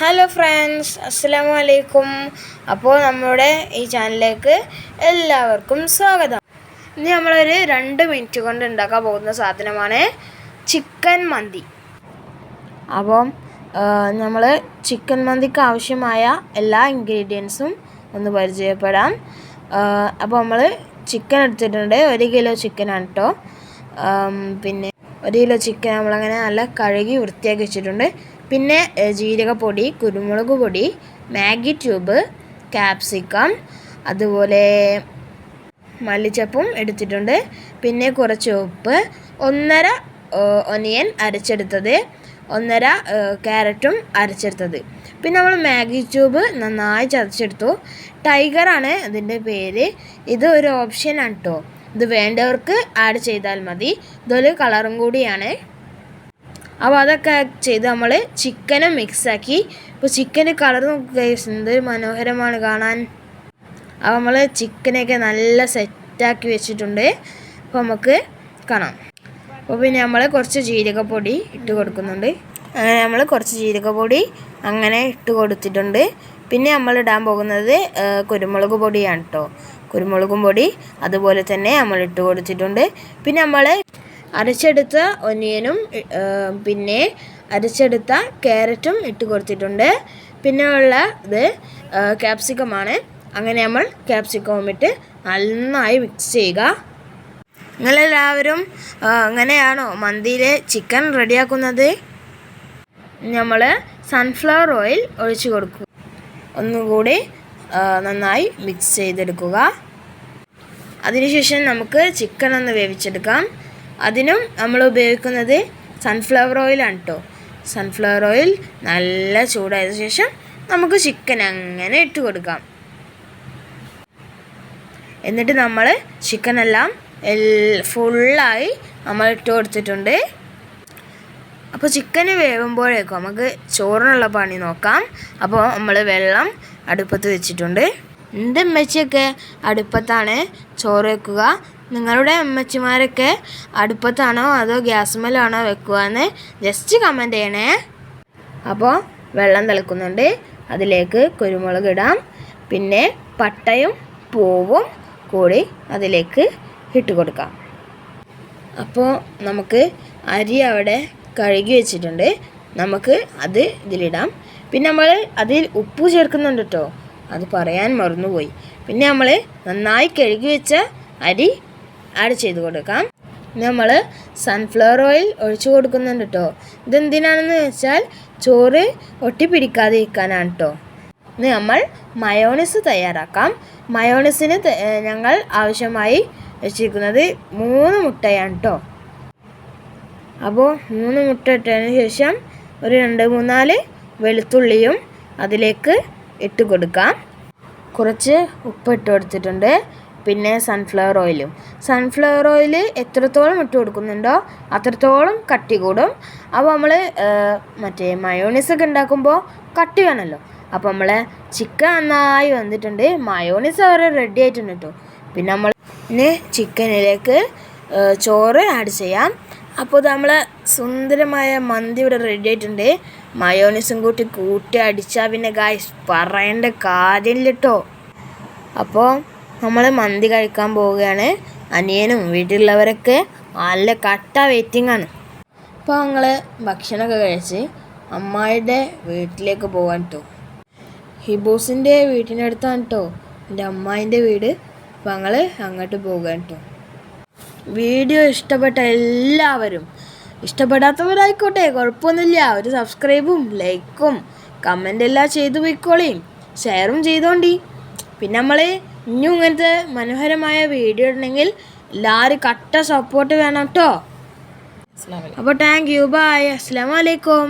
Hello friends അസ്സലാമു അലൈക്കും അപ്പോൾ നമ്മുടെ ഈ ചാനലിലേക്ക് എല്ലാവർക്കും സ്വാഗതം. ഇനി നമ്മളൊരു രണ്ട് മിനിറ്റ് കൊണ്ട് ഉണ്ടാക്കാൻ പോകുന്ന സാധനമാണ് ചിക്കൻ മന്തി. അപ്പം നമ്മൾ ചിക്കൻ മന്തിക്ക് ആവശ്യമായ എല്ലാ ഇൻഗ്രീഡിയൻസും ഒന്ന് പരിചയപ്പെടാം. അപ്പോൾ നമ്മൾ ചിക്കൻ എടുത്തിട്ടുണ്ട്. ഒരു കിലോ ചിക്കനാണ് കേട്ടോ പിന്നെ ഒരു കിലോ ചിക്കൻ നമ്മളങ്ങനെ നല്ല കഴുകി വൃത്തിയാക്കി വെച്ചിട്ടുണ്ട്. പിന്നെ ജീരകപ്പൊടി കുരുമുളക് പൊടി മാഗി ട്യൂബ് ക്യാപ്സിക്കം അതുപോലെ മല്ലിച്ചപ്പും എടുത്തിട്ടുണ്ട്. പിന്നെ കുറച്ച് ഉപ്പ് ഒന്നര ഒനിയൻ അരച്ചെടുത്തത് ഒന്നര ക്യാരറ്റും അരച്ചെടുത്തത്. പിന്നെ നമ്മൾ മാഗി ട്യൂബ് നന്നായി ചതച്ചെടുത്തു. ടൈഗറാണ് അതിന്റെ പേര്. ഇത് ഒരു ഓപ്ഷനാണ് കേട്ടോ ഇത് വേണ്ടവർക്ക് ആഡ് ചെയ്താൽ മതി. ഇതൊരു കളറും കൂടിയാണ്. അപ്പോൾ അതൊക്കെ ചെയ്ത് നമ്മൾ ചിക്കനും മിക്സാക്കി ഇപ്പോൾ ചിക്കന് കളർ നോക്കുക എന്തൊരു മനോഹരമാണ് കാണാൻ. അപ്പോൾ നമ്മൾ ചിക്കനൊക്കെ നല്ല സെറ്റാക്കി വെച്ചിട്ടുണ്ട്. അപ്പോൾ നമുക്ക് കാണാം. അപ്പോൾ പിന്നെ നമ്മൾ കുറച്ച് ജീരകപ്പൊടി ഇട്ട് കൊടുക്കുന്നുണ്ട്. അങ്ങനെ നമ്മൾ കുറച്ച് ജീരകപ്പൊടി അങ്ങനെ ഇട്ട് കൊടുത്തിട്ടുണ്ട്. പിന്നെ നമ്മൾ ഇടാൻ പോകുന്നത് കുരുമുളക് പൊടിയാണ് കേട്ടോ കുരുമുളകും പൊടി അതുപോലെ തന്നെ നമ്മൾ ഇട്ട് കൊടുത്തിട്ടുണ്ട്. പിന്നെ നമ്മൾ അരച്ചെടുത്ത ഒനിയനും പിന്നെ അരച്ചെടുത്ത ക്യാരറ്റും ഇട്ട് കൊടുത്തിട്ടുണ്ട്. പിന്നെ ഉള്ള ഇത് ക്യാപ്സിക്കമാണ് അങ്ങനെ നമ്മൾ ക്യാപ്സിക്കവും ഇട്ട് നന്നായി മിക്സ് ചെയ്യുക. നിങ്ങളെല്ലാവരും അങ്ങനെയാണോ മന്തിയിലെ ചിക്കൻ റെഡിയാക്കുന്നത്? നമ്മൾ സൺഫ്ലവർ ഓയിൽ ഒഴിച്ചു കൊടുക്കുക ഒന്നുകൂടി നന്നായി മിക്സ് ചെയ്തെടുക്കുക. അതിനുശേഷം നമുക്ക് ചിക്കൻ ഒന്ന് വേവിച്ചെടുക്കാം. അതിനും നമ്മൾ ഉപയോഗിക്കുന്നത് സൺഫ്ലവർ ഓയിലാണ് കേട്ടോ സൺഫ്ലവർ ഓയിൽ നല്ല ചൂടായതിനു ശേഷം നമുക്ക് ചിക്കൻ അങ്ങനെ ഇട്ട് കൊടുക്കാം. എന്നിട്ട് നമ്മൾ ചിക്കനെല്ലാം എൽ ഫുള്ളായി നമ്മൾ ഇട്ട് കൊടുത്തിട്ടുണ്ട്. അപ്പോൾ ചിക്കന് വേവുമ്പോഴേക്കും നമുക്ക് ചോറിനുള്ള പണി നോക്കാം. അപ്പോൾ നമ്മൾ വെള്ളം അടുപ്പത്ത് വെച്ചിട്ടുണ്ട്. എന്റെ അമ്മച്ചിയൊക്കെ അടുപ്പത്താണ് ചോറ് വെക്കുക. നിങ്ങളുടെ അമ്മച്ചിമാരൊക്കെ അടുപ്പത്താണോ അതോ ഗ്യാസ്മേലാണോ വെക്കുക എന്ന് ജസ്റ്റ് കമന്റ് ചെയ്യണേ. അപ്പോൾ വെള്ളം തിളക്കുന്നുണ്ട്. അതിലേക്ക് കുരുമുളക് ഇടാം. പിന്നെ പട്ടയും പൂവും കൂടി അതിലേക്ക് ഇട്ട് കൊടുക്കാം. അപ്പോൾ നമുക്ക് അരി അവിടെ കഴുകി വെച്ചിട്ടുണ്ട്. നമുക്ക് അത് ഇതിലിടാം. പിന്നെ നമ്മൾ അതിൽ ഉപ്പ് ചേർക്കുന്നുണ്ട് കേട്ടോ അത് പറയാൻ മറന്നുപോയി. പിന്നെ നമ്മൾ നന്നായി കഴുകി വെച്ച അരി ആഡ് ചെയ്ത് കൊടുക്കാം. നമ്മൾ സൺഫ്ലവർ ഓയിൽ ഒഴിച്ചു കൊടുക്കുന്നുണ്ട് കേട്ടോ ഇതെന്തിനാണെന്ന് വെച്ചാൽ ചോറ് ഒട്ടിപ്പിടിക്കാതെ ഇരിക്കാനാണ് കേട്ടോ ഇനി നമ്മൾ മയോണിസ് തയ്യാറാക്കാം. മയോണിസിന് ഞങ്ങൾ ആവശ്യമായി വെച്ചിരിക്കുന്നത് മൂന്ന് മുട്ടയാണ് കേട്ടോ അപ്പോൾ മൂന്ന് മുട്ട ഇട്ടതിന് ശേഷം ഒരു രണ്ട് മൂന്നാൽ വെളുത്തുള്ളിയും അതിലേക്ക് ഇട്ട് കൊടുക്കാം. കുറച്ച് ഉപ്പ് ഇട്ട് കൊടുത്തിട്ടുണ്ട്. പിന്നെ സൺഫ്ലവർ ഓയിലും സൺഫ്ലവർ ഓയിൽ എത്രത്തോളം ഇട്ട് കൊടുക്കുന്നുണ്ടോ അത്രത്തോളം കട്ടി കൂടും. അപ്പോൾ നമ്മൾ മറ്റേ മയോണീസ് ഒക്കെ ഉണ്ടാക്കുമ്പോൾ കട്ടി വേണമല്ലോ അപ്പോൾ നമ്മൾ ചിക്കൻ നന്നായി വന്നിട്ടുണ്ട്. മയോണീസ് അവർ റെഡി ആയിട്ടുണ്ട് കേട്ടോ പിന്നെ നമ്മൾ ഇനി ചിക്കനിലേക്ക് ചോറ് ആഡ് ചെയ്യാം. അപ്പോൾ നമ്മൾ സുന്ദരമായ മന്തി ഇവിടെ റെഡി ആയിട്ടുണ്ട്. മയോണീസും കൂട്ടി കൂട്ടി അടിച്ചാൽ പിന്നെ ഗായ്സ് പറയേണ്ട കാര്യമില്ല കേട്ടോ അപ്പോൾ നമ്മൾ മന്തി കഴിക്കാൻ പോവുകയാണ്. അനിയനും വീട്ടിലുള്ളവരൊക്കെ നല്ല കട്ട വെയിറ്റിംഗ് ആണ്. അപ്പോൾ ഞങ്ങൾ ഭക്ഷണമൊക്കെ കഴിച്ച് അമ്മായിയുടെ വീട്ടിലേക്ക് പോകാൻ കേട്ടോ ഹിബൂസിന്റെ വീട്ടിനടുത്താണ് കേട്ടോ എന്റെ അമ്മായിന്റെ വീട്. അപ്പോൾ ഞങ്ങൾ അങ്ങോട്ട് പോകാൻ കേട്ടോ വീഡിയോ ഇഷ്ടപ്പെട്ട എല്ലാവരും ഇഷ്ടപ്പെടാത്തവരായിക്കോട്ടെ കുഴപ്പമൊന്നുമില്ല. ഒരു സബ്സ്ക്രൈബും ലൈക്കും കമന്റ് എല്ലാം ചെയ്തു പോയിക്കോളേം. ഷെയറും ചെയ്തോണ്ടി. പിന്നെ നമ്മൾ ഇനിയും ഇങ്ങനത്തെ മനോഹരമായ വീഡിയോ ഉണ്ടെങ്കിൽ എല്ലാവരും കട്ട സപ്പോർട്ട് വേണം കേട്ടോ അപ്പോൾ താങ്ക് യു ബായ് അസ്സാം വലൈക്കും